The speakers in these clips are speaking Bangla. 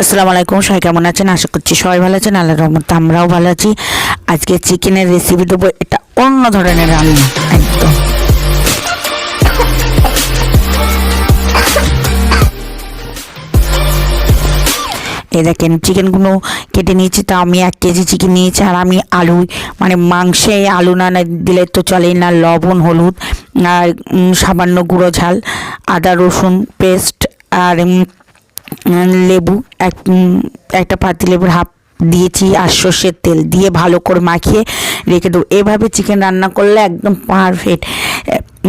আসসালামু আলাইকুম, সবাই কেমন আছেন? আশা করছি সবাই ভালো আছেন আল্লাহ রহমত আমরাও ভালো আছি। আজকে চিকেনের রেসিপি দেবো, এটা অন্য ধরনের রান্না, একদম। এই দেখেন, চিকেনগুলো কেটে নিয়েছি, তা আমি এক কেজি চিকেন নিয়েছি, আর আমি আলু মানে মাংসে আলু না দিলে তো চলেই না, লবণ, হলুদ, আর সামান্য গুঁড়ো ঝাল, আদা, রসুন, পেস্ট, আর লেবু, এক একটা পাতি লেবুর হাফ দিয়েছি আর সর্ষের তেল দিয়ে ভালো করে মাখিয়ে রেখে দেবো। এভাবে চিকেন রান্না করলে একদম পারফেক্ট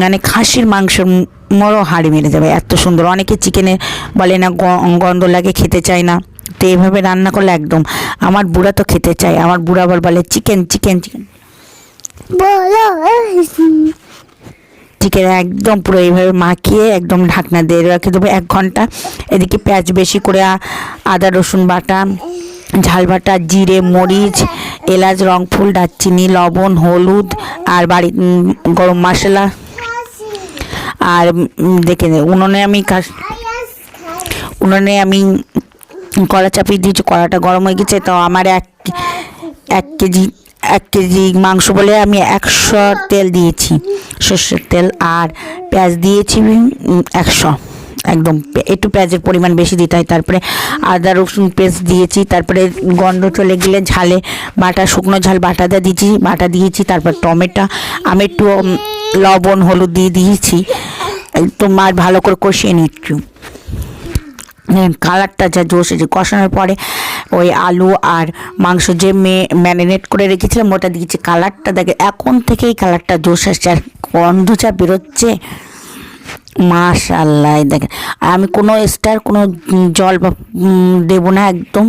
মানে খাসির মাংস মরো হাড়ি মেরে যাবে এত সুন্দর। অনেকে চিকেনে বলে না গন্ধ লাগে, খেতে চায় না। তো এভাবে রান্না করলে একদম। আমার বুড়া তো খেতে চায়, আমার বুড়া আবার বলে চিকেন চিকেন চিকেন বলো চিকেন একদম পুরো এইভাবে মাখিয়ে একদম ঢাকনা দিয়ে রেখে দেবো এক ঘণ্টা। এদিকে পেঁয়াজ বেশি করে আদা, রসুন বাটা, ঝাল বাটা, জিরে, মরিচ, এলাচ রংফুল দারচিনি, লবণ, হলুদ আর বাড়ি গরম মশলা। আর দেখে উনুনে আমি উনুনে আমি কড়া চাপিয়ে দিয়েছি, কড়াটা গরম হয়ে গেছে। তো আমার এক এক কেজি এক কেজি মাংস বলে আমি একশো তেল দিয়েছি। সর্ষের তেল আর পেঁয়াজ দিয়েছি একশো। একদম একটু পেঁয়াজের পরিমাণ বেশি দিতে হয়। তারপরে আদা, রসুন পেস্ট দিয়েছি। তারপরে গন্ধ চলে গেলে ঝালে বাটা, শুকনো ঝাল বাটাটা দিয়েছি, বাটা দিয়েছি, তারপর টমেটো। আমি একটু লবণ, হলুদ দিয়ে দিয়েছি। আর ভালো করে কষিয়ে নিচ্ছি। কালারটা যা জোশ এসে কষানোর পরে ওই আলু আর মাংস যে ম্যারিনেট করে রেখেছিলাম, ওটা দিয়েছি। কালারটা দেখে এখন থেকেই কালারটা জোশ আসছে। আর গন্ধ যা বেরোচ্ছে মাশাল্লাহ দেখেন। আমি কোনো স্টার কোনো জল দেবো না একদম।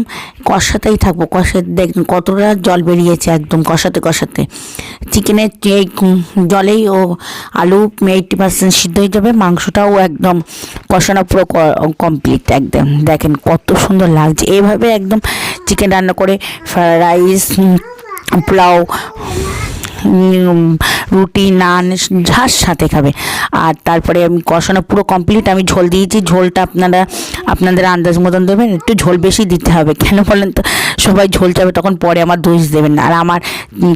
কষাতেই থাকব, কষাতে দেখুন কতটা জল বেরিয়েছে একদম কষাতে কষাতে। চিকেনের এই জলেই ও আলু এইটি পার্সেন্ট সিদ্ধ হয়ে যাবে, মাংসটাও একদম কষানো পুরো কমপ্লিট একদম। দেখেন কত সুন্দর লাগছে। এইভাবে একদম চিকেন রান্না করে রাইস পোলাও রুটি, নান, ঝাঁস সাথে খাবে। আর তারপরে আমি কষানো পুরো কমপ্লিট আমি ঝোল দিয়েছি। ঝোলটা আপনারা, আপনাদের আন্দাজ মতন দেবেন, একটু ঝোল বেশি দিতে হবে। কেন বলেন তো? সবাই ঝোল চাবে, তখন পরে আমার দোষ দেবেন আর আমার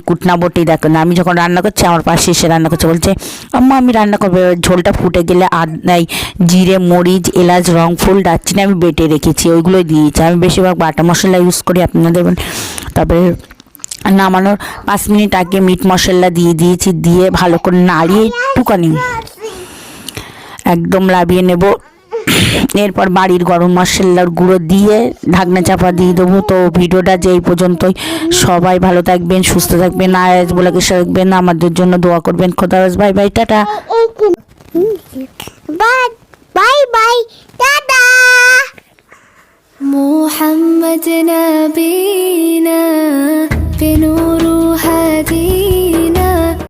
কুটনা বটি দেখেন, আমি যখন রান্না করছি, আমার পাশে এসে রান্না করছে, বলছে, আম্মা, আমি রান্না করব। ঝোলটা ফুটে গেলে আদাই জিরে, মরিচ, এলাচ, রং, ফুল, দারচিনি আমি বেটে রেখেছি, ওইগুলোই দিয়েছি। আমি বেশিরভাগ বাটা মশলা ইউজ করি আপনাদের তারপরে নামানোর পাঁচ মিনিট আগে মিট মশলা দিয়ে দিয়েছি দিয়ে ভালো করে নাড়িয়ে একটুখানি একদম লাভিয়ে নেব। এরপর বাড়ির গরম মশলার গুঁড়ো দিয়ে ঢাকনা চাপা দিয়ে দেবো। তো ভিডিওটা যেই পর্যন্তই। সবাই ভালো থাকবেন সুস্থ থাকবেন। আয়াজ বলে থাকবেন আমাদের জন্য দোয়া করবেন। খোদাবাজ ভাই bye tata. Bye bye tata. Mohammad নবী। ಏನು